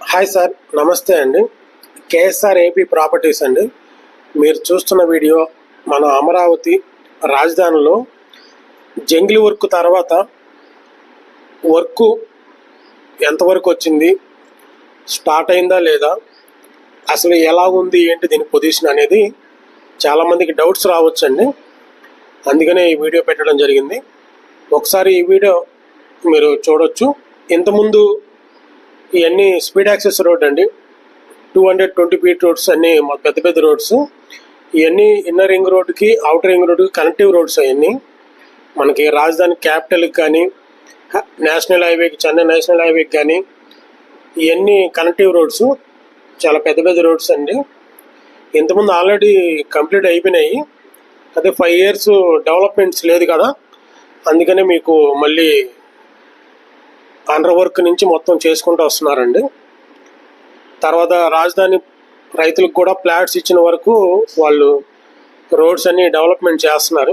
Hi sir నమస్తే అండి. KSR AP properties అండి. మీరు చూస్తున్న వీడియో మన అమరావతి రాజధానిలో జంగిలి వర్క్ తర్వాత వర్క్ ఎంతవరకు వచ్చింది స్టార్ట్ అయిందా లేదా అసలు ఎలా ఉంది ఏంటి దీని పొజిషన్ అనేది చాలామందికి డౌట్స్ రావచ్చండి అందుకనే ఈ వీడియో పెట్టడం జరిగింది. ఒకసారి ఈ వీడియో మీరు చూడొచ్చు. ఇంతకుముందు ఇవన్నీ స్పీడ్ యాక్సెస్ రోడ్ అండి. Two hundred twenty feet roads అన్నీ మా పెద్ద పెద్ద రోడ్స్ ఇవన్నీ ఇన్నర్ రింగ్ రోడ్కి అవుటర్ రింగ్ రోడ్కి కనెక్టివ్ రోడ్స్ అవన్నీ. మనకి రాజధాని క్యాపిటల్కి కానీ నేషనల్ హైవేకి చెన్నై నేషనల్ హైవేకి కానీ ఇవన్నీ కనెక్టివ్ రోడ్స్ చాలా పెద్ద పెద్ద రోడ్స్ అండి. ఇంతకుముందు ఆల్రెడీ కంప్లీట్ అయిపోయినాయి. అదే ఫైవ్ ఇయర్స్ డెవలప్మెంట్స్ లేదు కదా. అందుకనే మీకు మళ్ళీ అండర్ వర్క్ నుంచి మొత్తం చేసుకుంటూ వస్తున్నారండి. తర్వాత రాజధాని రైతులకు కూడా ప్లాట్స్ ఇచ్చిన వరకు వాళ్ళు రోడ్స్ అన్ని డెవలప్మెంట్ చేస్తున్నారు.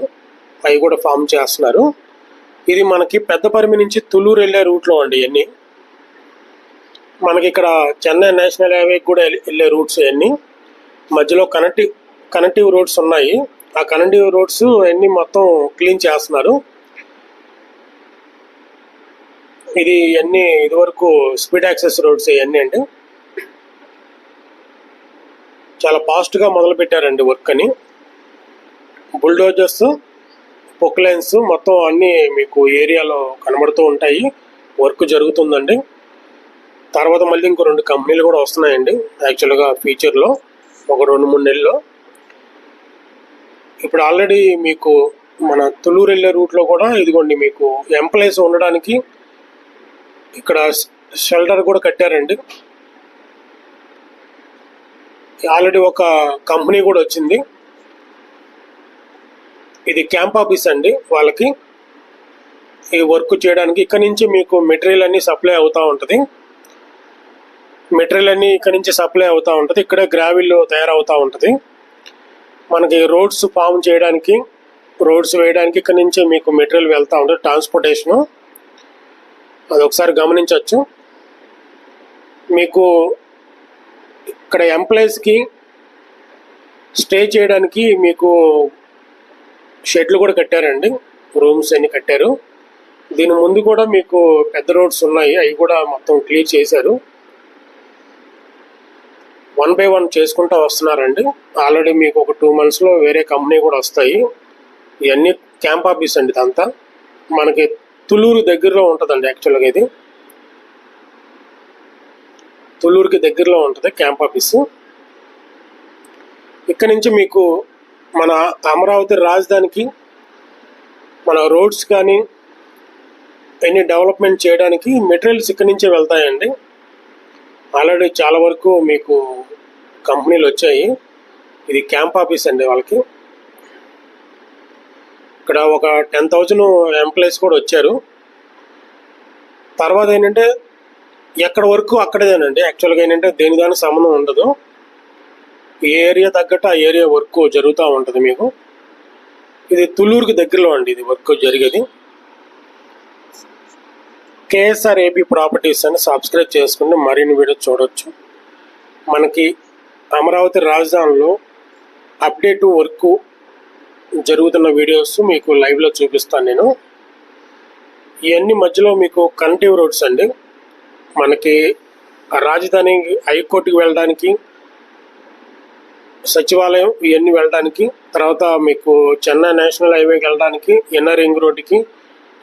అవి కూడా ఫామ్ చేస్తున్నారు. ఇది మనకి పెద్దపరిమి నుంచి తులూరు వెళ్ళే రూట్లో అండి ఇవన్నీ. మనకి ఇక్కడ చెన్నై నేషనల్ హైవే కూడా వెళ్ళే- రూట్స్ ఇవన్నీ. మధ్యలో కనెక్టివ్ కనెక్టివ్ రోడ్స్ ఉన్నాయి. ఆ కనెక్టివ్ రోడ్స్ అన్నీ మొత్తం క్లీన్ చేస్తున్నారు. ఇది అన్ని ఇదివరకు స్పీడ్ యాక్సెస్ రోడ్స్ ఇవన్నీ అండి చాలా ఫాస్ట్గా మొదలు పెట్టారండి వర్క్ అని. బుల్డోజర్స్ పొక్లైన్స్ మొత్తం అన్నీ మీకు ఏరియాలో కనబడుతూ ఉంటాయి. వర్క్ జరుగుతుందండి. తర్వాత మళ్ళీ ఇంకో రెండు కంపెనీలు కూడా వస్తున్నాయండి యాక్చువల్గా ఫ్యూచర్లో ఒక రెండు మూడు నెలల్లో. ఇప్పుడు ఆల్రెడీ మీకు మన తుళ్ళూరు వెళ్ళే రూట్లో కూడా ఇదిగోండి మీకు ఎంప్లాయీస్ ఉండడానికి ఇక్కడ షెల్టర్ కూడా కట్టారండి. ఆల్రెడీ ఒక కంపెనీ కూడా వచ్చింది. ఇది క్యాంప్ ఆఫీస్ అండి వాళ్ళకి. ఈ వర్క్ చేయడానికి ఇక్కడ నుంచి మీకు మెటీరియల్ అన్నీ సప్లై అవుతూ ఉంటుంది. మెటీరియల్ అన్నీ ఇక్కడ నుంచి సప్లై అవుతూ ఉంటుంది. ఇక్కడే గ్రావిల్ తయారవుతూ ఉంటుంది. మనకి రోడ్స్ ఫామ్ చేయడానికి రోడ్స్ వేయడానికి ఇక్కడ నుంచి మీకు మెటీరియల్ వెళ్తూ ఉంటుంది. ట్రాన్స్పోర్టేషను. అది ఒకసారి గమనించవచ్చు. మీకు ఇక్కడ ఎంప్లాయీస్కి స్టే చేయడానికి మీకు షెడ్లు కూడా కట్టారండి. రూమ్స్ అన్ని కట్టారు. దీని ముందు కూడా మీకు పెద్ద రోడ్స్ ఉన్నాయి. అవి కూడా మొత్తం క్లియర్ చేశారు. వన్ బై వన్ చేసుకుంటూ వస్తున్నారండి. ఆల్రెడీ మీకు ఒక టూ మంత్స్లో వేరే కంపెనీ కూడా వస్తాయి. ఇవన్నీ క్యాంప్ ఆఫీస్ అండి ఇదంతా. మనకి తుళ్ళూరు దగ్గరలో ఉంటుందండి యాక్చువల్గా ఇది. తుళ్ళూరుకి దగ్గరలో ఉంటుంది క్యాంప్ ఆఫీసు. ఇక్కడ నుంచి మీకు మన అమరావతి రాజధానికి మన రోడ్స్ కానీ ఎన్ని డెవలప్మెంట్ చేయడానికి మెటీరియల్స్ ఇక్కడి నుంచే వెళ్తాయండి. ఆల్రెడీ చాలా వరకు మీకు కంపెనీలు వచ్చాయి. ఇది క్యాంప్ ఆఫీస్ అండి వాళ్ళకి. ఇక్కడ ఒక టెన్ థౌజండ్ ఎంప్లాయీస్ కూడా వచ్చారు. తర్వాత ఏంటంటే ఎక్కడ వరకు అక్కడేనండి యాక్చువల్గా ఏంటంటే దేని సంబంధం ఉండదు. ఏ ఏరియా తగ్గట్టు ఆ ఏరియా వర్క్ జరుగుతూ ఉంటుంది మీకు. ఇది తుళ్ళూరుకి దగ్గరలో అండి ఇది వర్క్ జరిగేది. కేఎస్ఆర్ ఏపీ ప్రాపర్టీస్ అని సబ్స్క్రైబ్ చేసుకుంటే మరిన్ని వీడియో చూడొచ్చు. మనకి అమరావతి రాజధానిలో అప్డేట్ వర్క్ జరుగుతున్న వీడియోస్ మీకు లైవ్లో చూపిస్తాను నేను. ఇవన్నీ మధ్యలో మీకు కనెక్టివ్ రోడ్స్ అండి. మనకి రాజధాని హైకోర్టుకి వెళ్ళడానికి సచివాలయం ఇవన్నీ వెళ్ళడానికి తర్వాత మీకు చెన్నై నేషనల్ హైవేకి వెళ్ళడానికి ఎన్ఆర్ రింగ్ రోడ్డుకి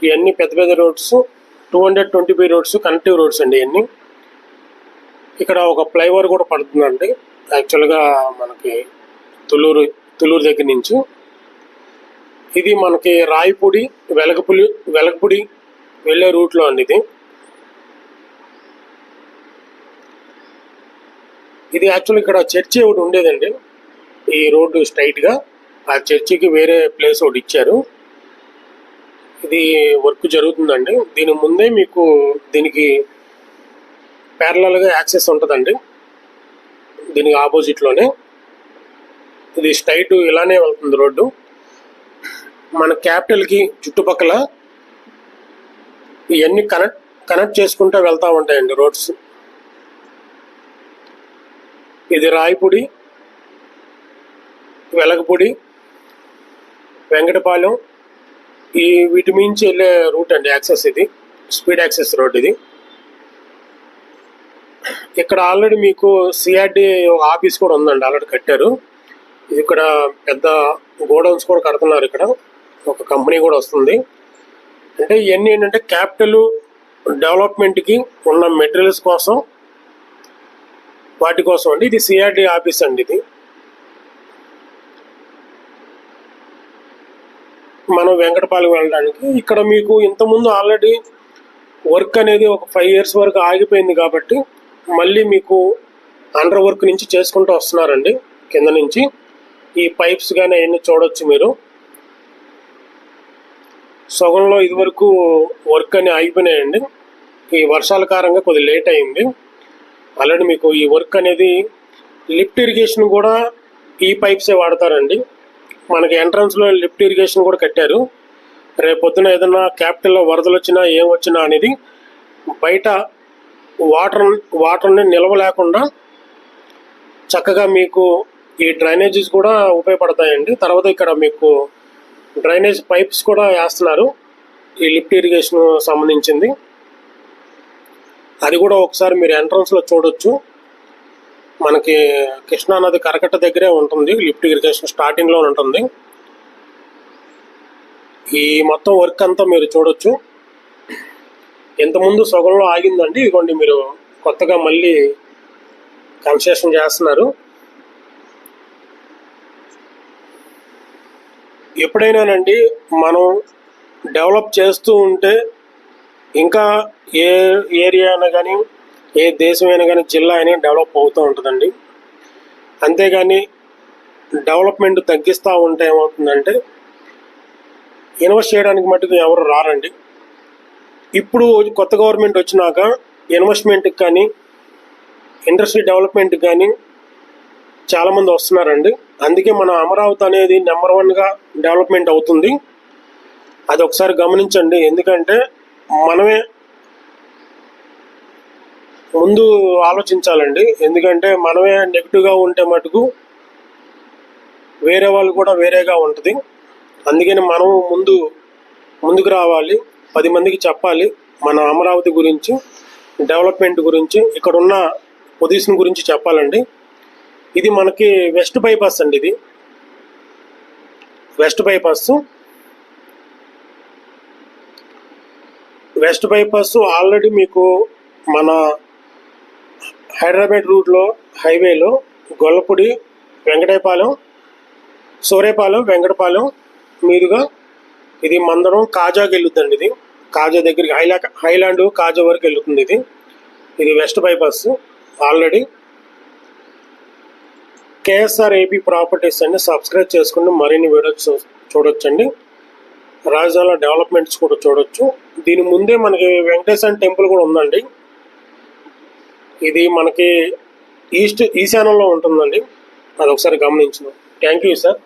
ఇవన్నీ పెద్ద పెద్ద roads two hundred twenty five roads connective roads అండి ఇవన్నీ. ఇక్కడ ఒక ఫ్లైఓవర్ కూడా పడుతుందండి. యాక్చువల్గా మనకి తులూరు తులూరు దగ్గర నుంచి. ఇది మనకి రాయపూడి వెలగపులి వెలగపూడి వెళ్ళే రూట్లో అండి ఇది. ఇది యాక్చువల్ ఇక్కడ చర్చి ఒకటి ఉండేదండి. ఈ రోడ్డు స్ట్రైట్గా ఆ చర్చికి వేరే ప్లేస్ ఒకటి ఇచ్చారు. ఇది వర్క్ జరుగుతుందండి. దీని ముందే మీకు దీనికి ప్యారలల్గా యాక్సెస్ ఉంటుందండి. దీనికి ఆపోజిట్లోనే ఇది స్ట్రైట్ ఇలానే వెళ్తుంది రోడ్డు. మన క్యాపిటల్కి చుట్టుపక్కల ఇవన్నీ కనెక్ట్ కనెక్ట్ చేసుకుంటూ వెళ్తూ ఉంటాయండి రోడ్స్. ఇది రాయపూడి వెలగపూడి వెంకటపాలెం ఈ వీటి మించి వెళ్ళే రూట్ అండి యాక్సెస్ ఇది స్పీడ్ యాక్సెస్ రోడ్ ఇది. ఇక్కడ ఆల్రెడీ మీకు సిఆర్డి ఆఫీస్ కూడా ఉందండి ఆల్రెడీ కట్టారు. ఇది ఇక్కడ పెద్ద గోడౌన్స్ కూడా కడుతున్నారు ఇక్కడ. ఒక కంపెనీ కూడా వస్తుంది. అంటే ఇవన్నీ ఏంటంటే క్యాపిటల్ డెవలప్మెంట్కి ఉన్న మెటీరియల్స్ కోసం వాటి కోసం అండి. ఇది సిఆర్డి ఆఫీస్ అండి ఇది. మనం వెంకటపాలెం వెళ్ళడానికి ఇక్కడ మీకు ఇంతకుముందు ఆల్రెడీ వర్క్ అనేది ఒక ఫైవ్ ఇయర్స్ వరకు ఆగిపోయింది కాబట్టి మళ్ళీ మీకు అండర్ వర్క్ నుంచి చేసుకుంటూ వస్తున్నారండి కింద నుంచి. ఈ పైప్స్ కానీ అవన్నీ చూడొచ్చు మీరు. సగంలో ఇదివరకు వర్క్ అని ఆగిపోయినాయండి. ఈ వర్షాల కారణంగా కొద్దిగా లేట్ అయింది. ఆల్రెడీ మీకు ఈ వర్క్ అనేది లిఫ్ట్ ఇరిగేషన్ కూడా ఈ పైప్సే వాడతారండి. మనకి ఎంట్రన్స్లో లిఫ్ట్ ఇరిగేషన్ కూడా కట్టారు. రేపు పొద్దున ఏదైనా క్యాపిటల్లో వరదలు వచ్చినా ఏం వచ్చినా అనేది బయట వాటర్ వాటర్ని నిల్వ లేకుండా చక్కగా మీకు ఈ డ్రైనేజెస్ కూడా ఉపయోగపడతాయండి. తర్వాత ఇక్కడ మీకు డ్రైనేజ్ పైప్స్ కూడా వేస్తున్నారు. ఈ లిఫ్ట్ ఇరిగేషన్ సంబంధించింది. అది కూడా ఒకసారి మీరు ఎంట్రన్స్లో చూడొచ్చు. మనకి కృష్ణా నది కరకట్ట దగ్గరే ఉంటుంది. లిఫ్ట్ ఇరిగేషన్ స్టార్టింగ్లో ఉంటుంది. ఈ మొత్తం వర్క్ అంతా మీరు చూడొచ్చు. ఇంతకుముందు సగంలో ఆగిందండి. ఇదిగోండి మీరు కొత్తగా మళ్ళీ కన్సెషన్ చేస్తున్నారు. ఎప్పుడైనానండి మనం డెవలప్ చేస్తూ ఉంటే ఇంకా ఏ ఏరియా అయినా కానీ ఏ దేశం అయినా కానీ జిల్లా అయినా డెవలప్ అవుతూ ఉంటుందండి. అంతేగాని డెవలప్మెంట్ తగ్గిస్తూ ఉంటే ఏమవుతుందంటే ఇన్వెస్ట్ చేయడానికి మటుకు ఎవరు రారండి. ఇప్పుడు కొత్త గవర్నమెంట్ వచ్చినాక ఇన్వెస్ట్మెంట్కి కానీ ఇండస్ట్రీ డెవలప్మెంట్కి కానీ చాలామంది వస్తున్నారండి. అందుకే మన అమరావతి అనేది నెంబర్ వన్గా డెవలప్మెంట్ అవుతుంది. అది ఒకసారి గమనించండి. ఎందుకంటే మనమే ముందు ఆలోచించాలండి. ఎందుకంటే మనమే నెగిటివ్గా ఉంటే మటుకు వేరే వాళ్ళు కూడా వేరేగా ఉంటుంది. అందుకని మనం ముందు ముందుకు రావాలి. పది మందికి చెప్పాలి మన అమరావతి గురించి డెవలప్మెంట్ గురించి ఇక్కడ ఉన్న పొజిషన్ గురించి చెప్పాలండి. ఇది మనకి వెస్ట్ బైపాస్ అండి ఇది. West bypass. West bypass already మీకు మన హైదరాబాద్ రూట్లో హైవేలో గొల్లపూడి వెంకటేపాలెం సూరేపాలెం వెంకటపాలెం మీదుగా ఇది మందరం కాజాకి వెళ్ళుద్దండి ఇది. కాజా దగ్గరికి హైలా హైలాండ్ కాజా వరకు వెళ్తుంది ఇది. ఇది west bypass already. KSR AP properties అండి సబ్స్క్రైబ్ చేసుకుని మరిన్ని వీడియోస్ చూడొచ్చండి. రాజధానిలో డెవలప్మెంట్స్ కూడా చూడొచ్చు. దీని ముందే మనకి వెంకటేశ్వర టెంపుల్ కూడా ఉందండి. ఇది మనకి ఈస్ట్ ఈశాన్యంలో ఉంటుందండి. అది ఒకసారి గమనించు థ్యాంక్ యూ సార్.